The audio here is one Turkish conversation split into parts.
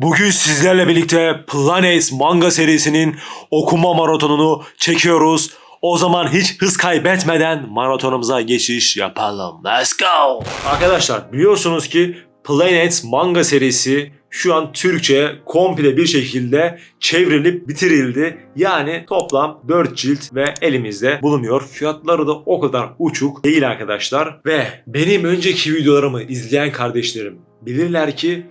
Bugün sizlerle birlikte Planet manga serisinin okuma maratonunu çekiyoruz. O zaman hiç hız kaybetmeden maratonumuza geçiş yapalım. Let's go! Arkadaşlar biliyorsunuz ki Planet manga serisi şu an Türkçe komple bir şekilde çevrilip bitirildi. Yani toplam 4 cilt ve elimizde bulunuyor. Fiyatları da o kadar uçuk değil arkadaşlar. Ve benim önceki videolarımı izleyen kardeşlerim bilirler ki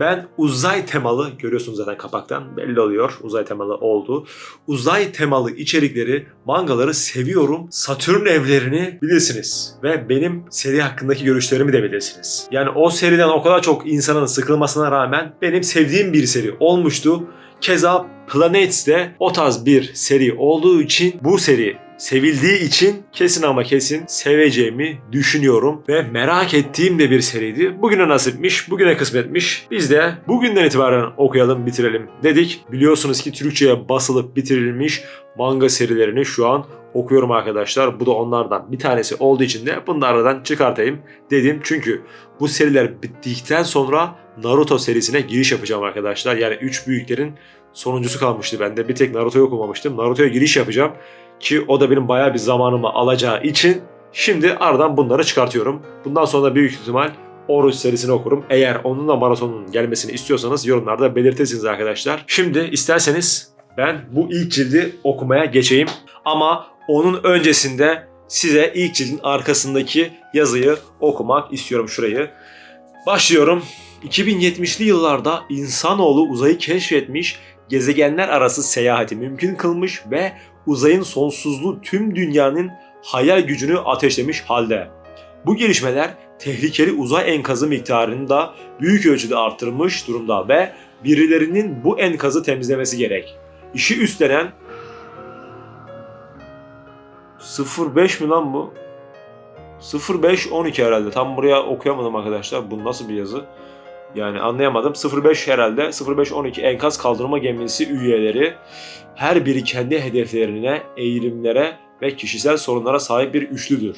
ben uzay temalı görüyorsunuz zaten kapaktan belli oluyor uzay temalı oldu. Uzay temalı içerikleri, mangaları seviyorum. Satürn evlerini bilirsiniz ve benim seri hakkındaki görüşlerimi de bilirsiniz. Yani o seriden o kadar çok insanın sıkılmasına rağmen benim sevdiğim bir seri olmuştu. Keza Planets de o tarz bir seri olduğu için bu seri sevildiği için kesin ama kesin seveceğimi düşünüyorum ve merak ettiğim de bir seriydi. Bugüne nasipmiş, bugüne kısmetmiş. Biz de bugünden itibaren okuyalım, bitirelim dedik. Biliyorsunuz ki Türkçe'ye basılıp bitirilmiş manga serilerini şu an okuyorum arkadaşlar. Bu da onlardan bir tanesi olduğu için de bunu da aradan çıkartayım dedim. Çünkü bu seriler bittikten sonra Naruto serisine giriş yapacağım arkadaşlar. Yani 3 büyüklerin sonuncusu kalmıştı bende. Bir tek Naruto'yu okumamıştım. Naruto'ya giriş yapacağım. Ki o da benim bayağı bir zamanımı alacağı için şimdi aradan bunları çıkartıyorum. Bundan sonra büyük ihtimal Oruç serisini okurum. Eğer onun da maratonun gelmesini istiyorsanız yorumlarda belirtirsiniz arkadaşlar. Şimdi isterseniz ben bu ilk cildi okumaya geçeyim. Ama onun öncesinde size ilk cildin arkasındaki yazıyı okumak istiyorum şurayı. Başlıyorum. 2070'li yıllarda insanoğlu uzayı keşfetmiş, gezegenler arası seyahati mümkün kılmış ve uzayın sonsuzluğu tüm dünyanın hayal gücünü ateşlemiş halde. Bu gelişmeler tehlikeli uzay enkazı miktarını da büyük ölçüde arttırmış durumda ve birilerinin bu enkazı temizlemesi gerek. İşi üstlenen 05 mi lan bu? 0512 herhalde. Tam buraya okuyamadım arkadaşlar. Bu nasıl bir yazı? Yani anlayamadım. 05 herhalde. 0512 enkaz kaldırma gemisi üyeleri her biri kendi hedeflerine, eğilimlere ve kişisel sorunlara sahip bir üçlüdür.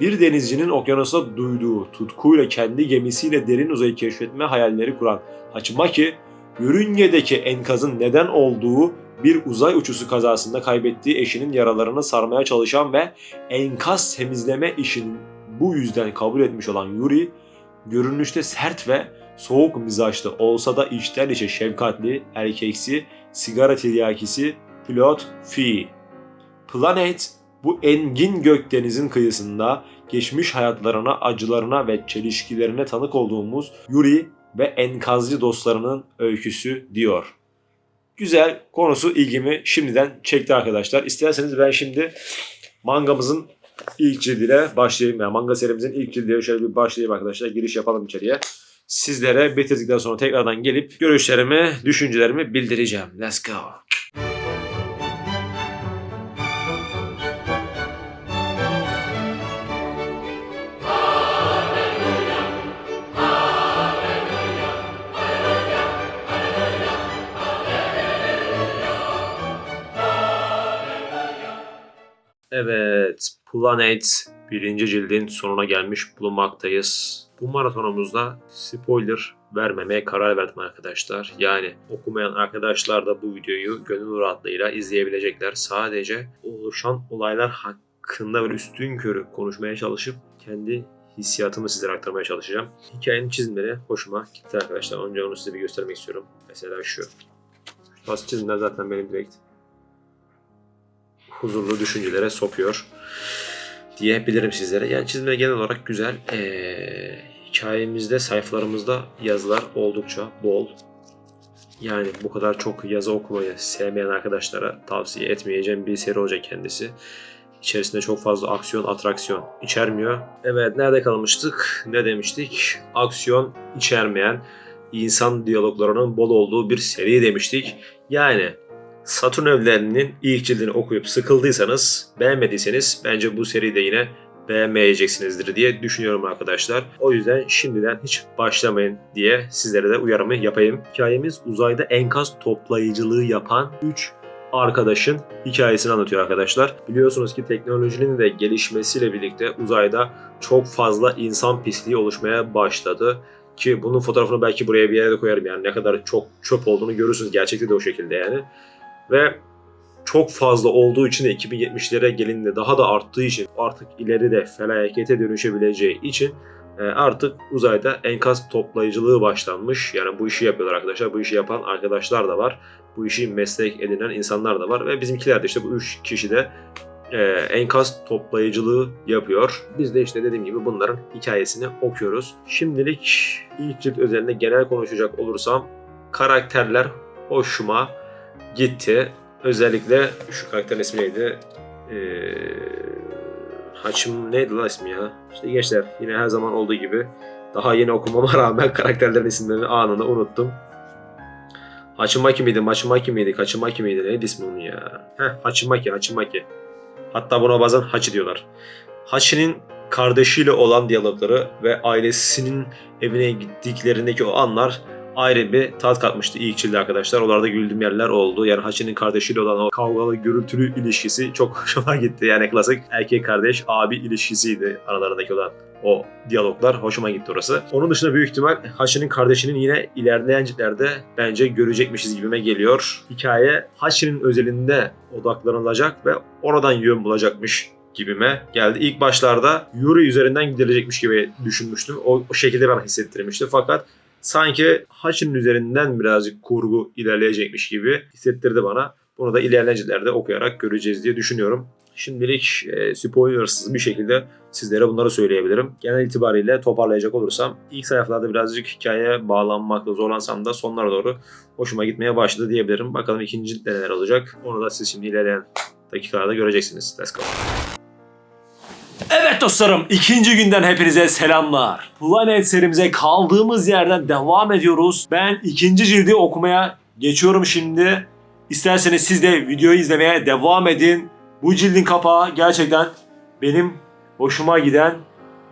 Bir denizcinin okyanusa duyduğu tutkuyla kendi gemisiyle derin uzayı keşfetme hayalleri kuran Hachimaki, yörüngedeki enkazın neden olduğu bir uzay uçusu kazasında kaybettiği eşinin yaralarını sarmaya çalışan ve enkaz temizleme işini bu yüzden kabul etmiş olan Yuri, görünüşte sert ve soğuk mizaçlı olsa da içten içe şefkatli, erkeksi, sigara tiryakisi pilot Fi. Planet bu engin gökdenizin kıyısında geçmiş hayatlarına, acılarına ve çelişkilerine tanık olduğumuz Yuri ve enkazcı dostlarının öyküsü diyor. Güzel konusu ilgimi şimdiden çekti arkadaşlar. İsterseniz ben şimdi mangamızın ilk cildiyle başlayayım. Yani manga serimizin ilk cildiyle şöyle bir başlayayım arkadaşlar. Giriş yapalım içeriye. Sizlere bitirdikten sonra tekrardan gelip görüşlerimi, düşüncelerimi bildireceğim. Let's go. Evet, Planet birinci cildin sonuna gelmiş bulunmaktayız. Bu maratonumuzda spoiler vermemeye karar verdim arkadaşlar. Yani okumayan arkadaşlar da bu videoyu gönül rahatlığıyla izleyebilecekler. Sadece oluşan olaylar hakkında böyle üstün körü konuşmaya çalışıp kendi hissiyatımı sizlere aktarmaya çalışacağım. Hikayenin çizimleri hoşuma gitti arkadaşlar. Önce onu size bir göstermek istiyorum. Mesela şu. Tarz çizimler zaten benim direkt huzurlu düşüncelere sokuyor diyebilirim sizlere. Yani çizimler genel olarak güzel. Ee, hikayemizde, sayfalarımızda yazılar oldukça bol. Yani bu kadar çok yazı okumayı sevmeyen arkadaşlara tavsiye etmeyeceğim bir seri olacak kendisi. İçerisinde çok fazla aksiyon, atraksiyon içermiyor. Evet, nerede kalmıştık? Ne demiştik? Aksiyon içermeyen, insan diyaloglarının bol olduğu bir seri demiştik. Yani Satürn evlerinin ilk cildini okuyup sıkıldıysanız, beğenmediyseniz bence bu seride yine beğenmeyeceksinizdir diye düşünüyorum arkadaşlar. O yüzden şimdiden hiç başlamayın diye sizlere de uyarımı yapayım. Hikayemiz uzayda enkaz toplayıcılığı yapan 3 arkadaşın hikayesini anlatıyor arkadaşlar. Biliyorsunuz ki teknolojinin de gelişmesiyle birlikte uzayda çok fazla insan pisliği oluşmaya başladı. Ki bunun fotoğrafını belki buraya bir yere de koyarım yani ne kadar çok çöp olduğunu görürsünüz. Gerçekte de o şekilde yani. Ve çok fazla olduğu için de 2070'lere gelindiğinde daha da arttığı için artık ileride felakete dönüşebileceği için e, artık uzayda enkaz toplayıcılığı başlanmış. Yani bu işi yapıyorlar arkadaşlar. Bu işi yapan arkadaşlar da var. Bu işi meslek edinen insanlar da var. Ve bizimkiler de işte bu üç kişi de e, enkaz toplayıcılığı yapıyor. Biz de işte dediğim gibi bunların hikayesini okuyoruz. Şimdilik ilk cilt özelinde genel konuşacak olursam karakterler hoşuma gitti. Özellikle şu karakterin ismi neydi? Ee, Haçım neydi lan ismi ya? İşte gençler yine her zaman olduğu gibi daha yeni okumama rağmen karakterlerin isimlerini anında unuttum. Hachimaki miydi, Machimaki miydi, Kachimaki miydi? Neydi ismi onun ya? Heh, Hachimaki, Hachimaki. Hatta buna bazen Hachi diyorlar. Hachi'nin kardeşiyle olan diyalogları ve ailesinin evine gittiklerindeki o anlar ayrı bir tat katmıştı ilk çilde arkadaşlar. Oralarda güldüğüm yerler oldu. Yani Hachi'nin kardeşiyle olan o kavgalı, gürültülü ilişkisi çok hoşuma gitti. Yani klasik erkek kardeş, abi ilişkisiydi aralarındaki olan o diyaloglar. Hoşuma gitti orası. Onun dışında büyük ihtimal Hachi'nin kardeşinin yine ilerleyen ciltlerde bence görecekmişiz gibime geliyor. Hikaye Hachi'nin özelinde odaklanılacak ve oradan yön bulacakmış gibime geldi. İlk başlarda Yuri üzerinden gidilecekmiş gibi düşünmüştüm. O, o şekilde bana hissettirmişti. Fakat sanki Hachi'nin üzerinden birazcık kurgu ilerleyecekmiş gibi hissettirdi bana. Bunu da ilerleyencelerde okuyarak göreceğiz diye düşünüyorum. Şimdilik e, spoilersız bir şekilde sizlere bunları söyleyebilirim. Genel itibariyle toparlayacak olursam ilk sayfalarda birazcık hikayeye bağlanmakta zorlansam da sonlara doğru hoşuma gitmeye başladı diyebilirim. Bakalım ikinci neler olacak. Onu da siz şimdi ilerleyen dakikalarda göreceksiniz. Let's go. Evet dostlarım ikinci günden hepinize selamlar. Planet serimize kaldığımız yerden devam ediyoruz. Ben ikinci cildi okumaya geçiyorum şimdi. İsterseniz siz de videoyu izlemeye devam edin. Bu cildin kapağı gerçekten benim hoşuma giden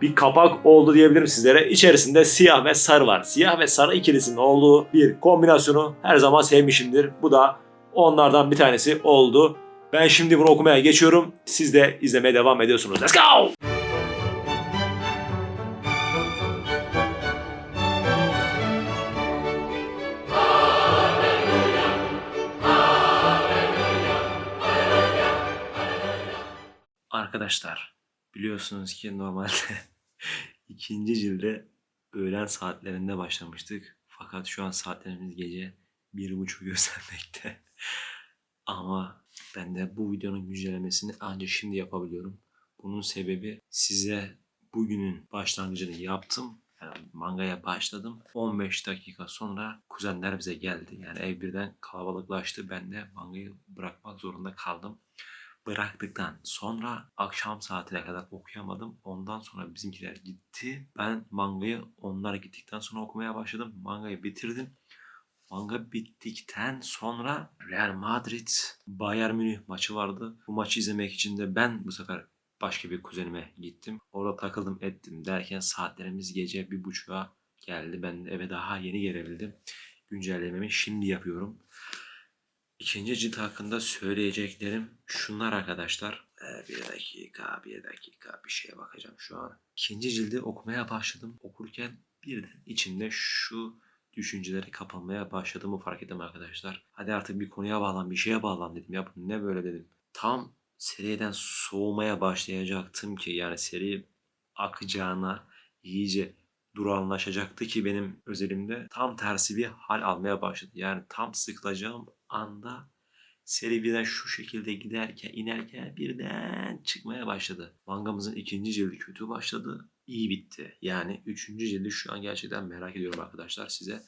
bir kapak oldu diyebilirim sizlere. İçerisinde siyah ve sarı var. Siyah ve sarı ikilisinin olduğu bir kombinasyonu her zaman sevmişimdir. Bu da onlardan bir tanesi oldu. Ben şimdi bunu okumaya geçiyorum. Siz de izlemeye devam ediyorsunuz. Let's go! Arkadaşlar biliyorsunuz ki normalde ikinci cilde öğlen saatlerinde başlamıştık. Fakat şu an saatlerimiz gece bir buçuk göstermekte. Ama ben de bu videonun güncellemesini ancak şimdi yapabiliyorum. Bunun sebebi size bugünün başlangıcını yaptım. Yani mangaya başladım. 15 dakika sonra kuzenler bize geldi. Yani ev birden kalabalıklaştı. Ben de mangayı bırakmak zorunda kaldım. Bıraktıktan sonra akşam saatine kadar okuyamadım. Ondan sonra bizimkiler gitti. Ben mangayı onlar gittikten sonra okumaya başladım. Mangayı bitirdim. Manga bittikten sonra Real Madrid Bayern Münih maçı vardı. Bu maçı izlemek için de ben bu sefer başka bir kuzenime gittim. Orada takıldım ettim derken saatlerimiz gece bir buçuğa geldi. Ben eve daha yeni gelebildim. Güncellememi şimdi yapıyorum. İkinci cilt hakkında söyleyeceklerim şunlar arkadaşlar. Ee, bir dakika, bir dakika bir şeye bakacağım şu an. İkinci cildi okumaya başladım. Okurken birden içimde şu düşünceleri kapanmaya başladığımı fark ettim arkadaşlar. Hadi artık bir konuya bağlan, bir şeye bağlan dedim. Ya ne böyle dedim. Tam seriden soğumaya başlayacaktım ki yani seri akacağına iyice durağanlaşacaktı ki benim özelimde tam tersi bir hal almaya başladı. Yani tam sıkılacağım anda seri birden şu şekilde giderken inerken birden çıkmaya başladı. Mangamızın ikinci cildi kötü başladı. iyi bitti. Yani üçüncü cildi şu an gerçekten merak ediyorum arkadaşlar size.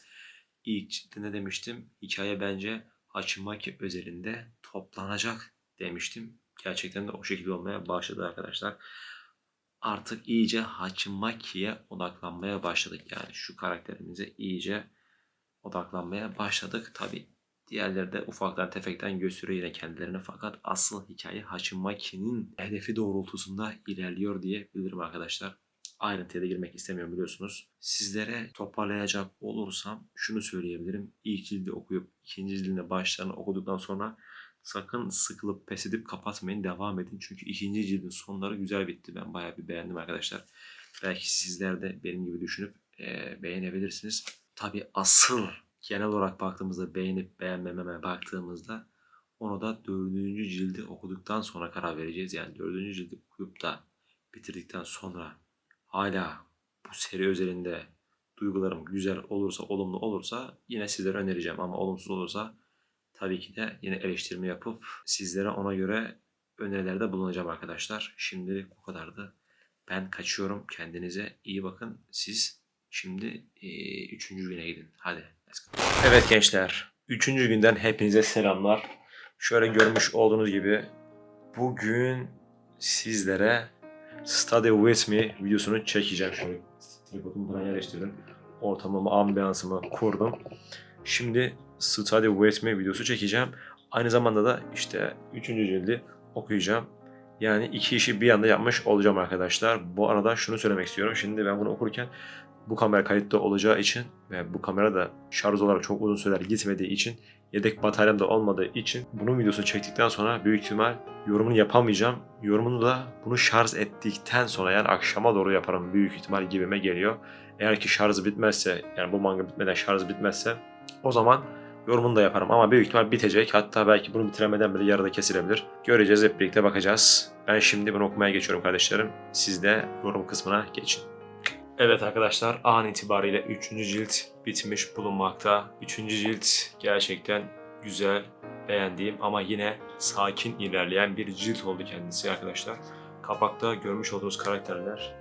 İlk ciltte ne demiştim? Hikaye bence Hachimaki özelinde toplanacak demiştim. Gerçekten de o şekilde olmaya başladı arkadaşlar. Artık iyice Hachimaki'ye odaklanmaya başladık. Yani şu karakterimize iyice odaklanmaya başladık. Tabi Diğerleri de ufaktan tefekten gösteriyor yine kendilerini fakat asıl hikaye Hachimaki'nin hedefi doğrultusunda ilerliyor diye bilirim arkadaşlar. Ayrıntıya da girmek istemiyorum biliyorsunuz. Sizlere toparlayacak olursam şunu söyleyebilirim. İlk cildi okuyup ikinci cildin başlarını okuduktan sonra sakın sıkılıp pes edip kapatmayın devam edin. Çünkü ikinci cildin sonları güzel bitti. Ben bayağı bir beğendim arkadaşlar. Belki sizler de benim gibi düşünüp e, beğenebilirsiniz. Tabi asıl genel olarak baktığımızda beğenip beğenmememe baktığımızda onu da dördüncü cildi okuduktan sonra karar vereceğiz. Yani dördüncü cildi okuyup da bitirdikten sonra hala bu seri özelinde duygularım güzel olursa, olumlu olursa yine sizlere önereceğim. Ama olumsuz olursa tabii ki de yine eleştirme yapıp sizlere ona göre önerilerde bulunacağım arkadaşlar. Şimdilik bu kadardı. Ben kaçıyorum. Kendinize iyi bakın. Siz şimdi e, üçüncü güne gidin. Hadi. Evet gençler. Üçüncü günden hepinize selamlar. Şöyle görmüş olduğunuz gibi bugün sizlere Study With Me videosunu çekeceğim. Şöyle tripodumu falan yerleştirdim. Ortamımı, ambiyansımı kurdum. Şimdi Study With Me videosu çekeceğim. Aynı zamanda da işte 3. cildi okuyacağım. Yani iki işi bir anda yapmış olacağım arkadaşlar. Bu arada şunu söylemek istiyorum. Şimdi ben bunu okurken bu kamera kayıtta olacağı için ve bu kamera da şarj olarak çok uzun süreler gitmediği için yedek bataryam da olmadığı için bunun videosunu çektikten sonra büyük ihtimal yorumunu yapamayacağım. Yorumunu da bunu şarj ettikten sonra yani akşama doğru yaparım büyük ihtimal gibime geliyor. Eğer ki şarjı bitmezse yani bu manga bitmeden şarjı bitmezse o zaman yorumunu da yaparım ama büyük ihtimal bitecek. Hatta belki bunu bitiremeden bile yarıda kesilebilir. Göreceğiz hep birlikte bakacağız. Ben şimdi bunu okumaya geçiyorum kardeşlerim. Siz de yorum kısmına geçin. Evet arkadaşlar an itibariyle 3. cilt bitmiş bulunmakta. 3. cilt gerçekten güzel, beğendiğim ama yine sakin ilerleyen bir cilt oldu kendisi arkadaşlar. Kapakta görmüş olduğunuz karakterler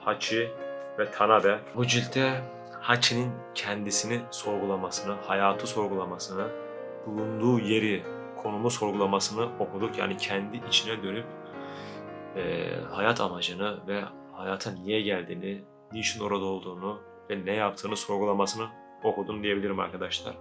Hachi ve Tanabe. Bu ciltte Hachi'nin kendisini sorgulamasını, hayatı sorgulamasını, bulunduğu yeri, konumu sorgulamasını okuduk. Yani kendi içine dönüp e, hayat amacını ve hayata niye geldiğini, niçin orada olduğunu ve ne yaptığını sorgulamasını okudum diyebilirim arkadaşlar.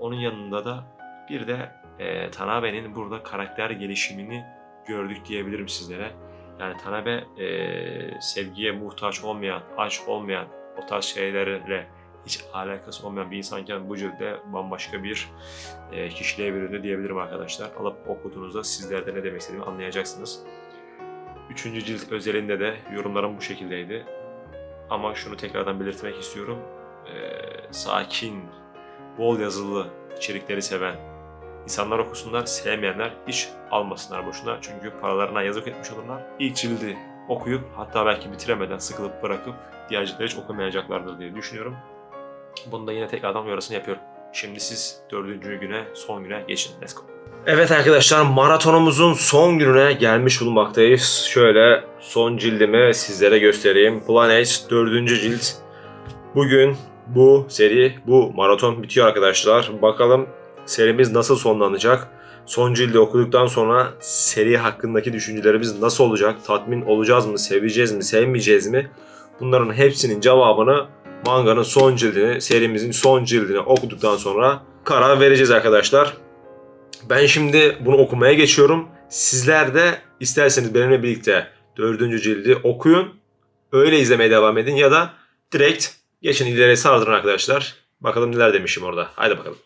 Onun yanında da bir de e, Tanabe'nin burada karakter gelişimini gördük diyebilirim sizlere. Yani Tanabe e, sevgiye muhtaç olmayan, aç olmayan, o tarz şeylerle hiç alakası olmayan bir insanken bu cilde bambaşka bir e, kişiliğe büründü diyebilirim arkadaşlar. Alıp okuduğunuzda sizler de ne demek istediğimi anlayacaksınız. Üçüncü cilt özelinde de yorumlarım bu şekildeydi. Ama şunu tekrardan belirtmek istiyorum. Ee, sakin, bol yazılı içerikleri seven insanlar okusunlar, sevmeyenler hiç almasınlar boşuna. Çünkü paralarına yazık etmiş olurlar. İlk cildi okuyup hatta belki bitiremeden sıkılıp bırakıp diğer ciltleri hiç okumayacaklardır diye düşünüyorum. Bunu da yine tekrardan uyarısını yapıyorum. Şimdi siz dördüncü güne, son güne geçin. Let's go. Evet arkadaşlar maratonumuzun son gününe gelmiş bulunmaktayız. Şöyle son cildimi sizlere göstereyim. Planes 4. cilt. Bugün bu seri, bu maraton bitiyor arkadaşlar. Bakalım serimiz nasıl sonlanacak? Son cildi okuduktan sonra seri hakkındaki düşüncelerimiz nasıl olacak? Tatmin olacağız mı? Seveceğiz mi? Sevmeyeceğiz mi? Bunların hepsinin cevabını manganın son cildini, serimizin son cildini okuduktan sonra karar vereceğiz arkadaşlar. Ben şimdi bunu okumaya geçiyorum. Sizler de isterseniz benimle birlikte dördüncü cildi okuyun. Öyle izlemeye devam edin ya da direkt geçin ileriye sardırın arkadaşlar. Bakalım neler demişim orada. Haydi bakalım.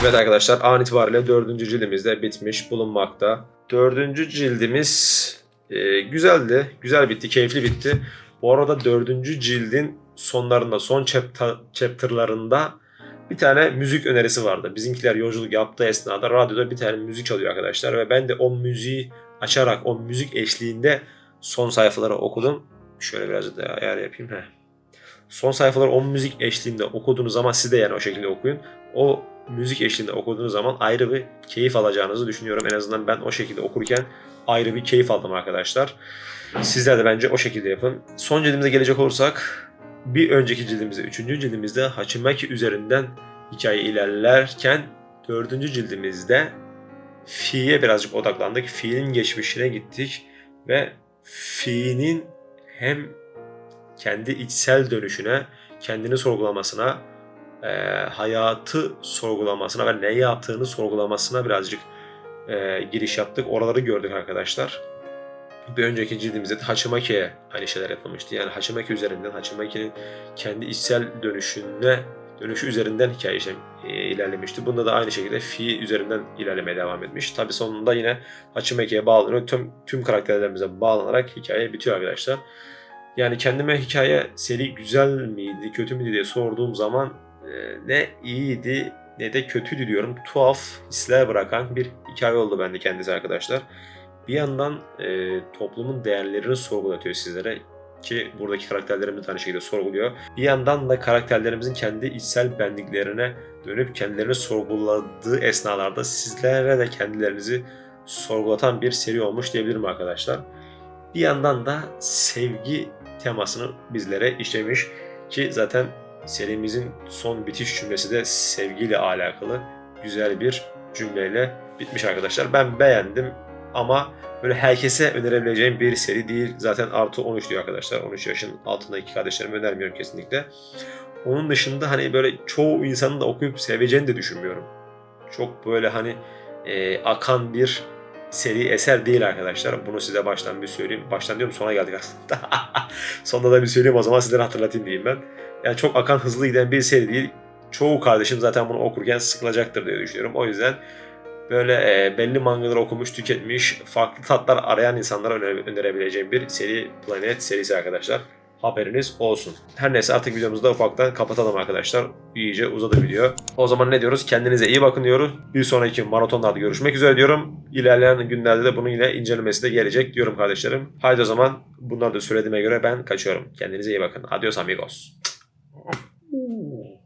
Evet arkadaşlar an itibariyle dördüncü cildimiz de bitmiş bulunmakta. Dördüncü cildimiz e, güzeldi. Güzel bitti, keyifli bitti. Bu arada dördüncü cildin sonlarında, son chapter, chapterlarında bir tane müzik önerisi vardı. Bizimkiler yolculuk yaptığı esnada radyoda bir tane müzik çalıyor arkadaşlar ve ben de o müziği açarak o müzik eşliğinde son sayfaları okudum. Şöyle biraz daha ayar yapayım. Heh. Son sayfaları o müzik eşliğinde okuduğunuz zaman siz de yani o şekilde okuyun. O müzik eşliğinde okuduğunuz zaman ayrı bir keyif alacağınızı düşünüyorum. En azından ben o şekilde okurken ayrı bir keyif aldım arkadaşlar. Sizler de bence o şekilde yapın. Son cildimize gelecek olursak bir önceki cildimizde, üçüncü cildimizde Hachimaki üzerinden hikaye ilerlerken dördüncü cildimizde Fi'ye birazcık odaklandık. Fi'nin geçmişine gittik ve Fi'nin hem kendi içsel dönüşüne, kendini sorgulamasına, e, hayatı sorgulamasına ve ne yaptığını sorgulamasına birazcık e, giriş yaptık. Oraları gördük arkadaşlar bir önceki cildimizde de Hachimaki'ye aynı şeyler yapılmıştı. Yani Hachimaki üzerinden, Hachimaki'nin kendi içsel dönüşüne, dönüşü üzerinden hikaye e, ilerlemişti. Bunda da aynı şekilde Fi üzerinden ilerlemeye devam etmiş. Tabi sonunda yine Hachimaki'ye bağlanıyor. Tüm, tüm karakterlerimize bağlanarak hikaye bitiyor arkadaşlar. Yani kendime hikaye seri güzel miydi, kötü müydü diye sorduğum zaman e, ne iyiydi ne de kötüydü diyorum. Tuhaf hisler bırakan bir hikaye oldu bende kendisi arkadaşlar. Bir yandan e, toplumun değerlerini sorgulatıyor sizlere ki buradaki karakterlerimiz aynı şekilde sorguluyor. Bir yandan da karakterlerimizin kendi içsel benliklerine dönüp kendilerini sorguladığı esnalarda sizlere de kendilerinizi sorgulatan bir seri olmuş diyebilirim arkadaşlar. Bir yandan da sevgi temasını bizlere işlemiş ki zaten serimizin son bitiş cümlesi de sevgiyle alakalı güzel bir cümleyle bitmiş arkadaşlar. Ben beğendim ama böyle herkese önerebileceğim bir seri değil. Zaten artı 13 diyor arkadaşlar. 13 yaşın altındaki kardeşlerime önermiyorum kesinlikle. Onun dışında hani böyle çoğu insanın da okuyup seveceğini de düşünmüyorum. Çok böyle hani e, akan bir seri eser değil arkadaşlar. Bunu size baştan bir söyleyeyim. Baştan diyorum sona geldik aslında. Sonunda da bir söyleyeyim o zaman sizlere hatırlatayım diyeyim ben. Yani çok akan hızlı giden bir seri değil. Çoğu kardeşim zaten bunu okurken sıkılacaktır diye düşünüyorum. O yüzden böyle e, belli mangaları okumuş, tüketmiş, farklı tatlar arayan insanlara öner- önerebileceğim bir seri Planet serisi arkadaşlar. Haberiniz olsun. Her neyse artık videomuzu da ufaktan kapatalım arkadaşlar. İyice uzadı video. O zaman ne diyoruz? Kendinize iyi bakın diyoruz. Bir sonraki maratonlarda görüşmek üzere diyorum. İlerleyen günlerde de bunun yine incelemesi de gelecek diyorum kardeşlerim. Haydi o zaman bunları da söylediğime göre ben kaçıyorum. Kendinize iyi bakın. Adios amigos.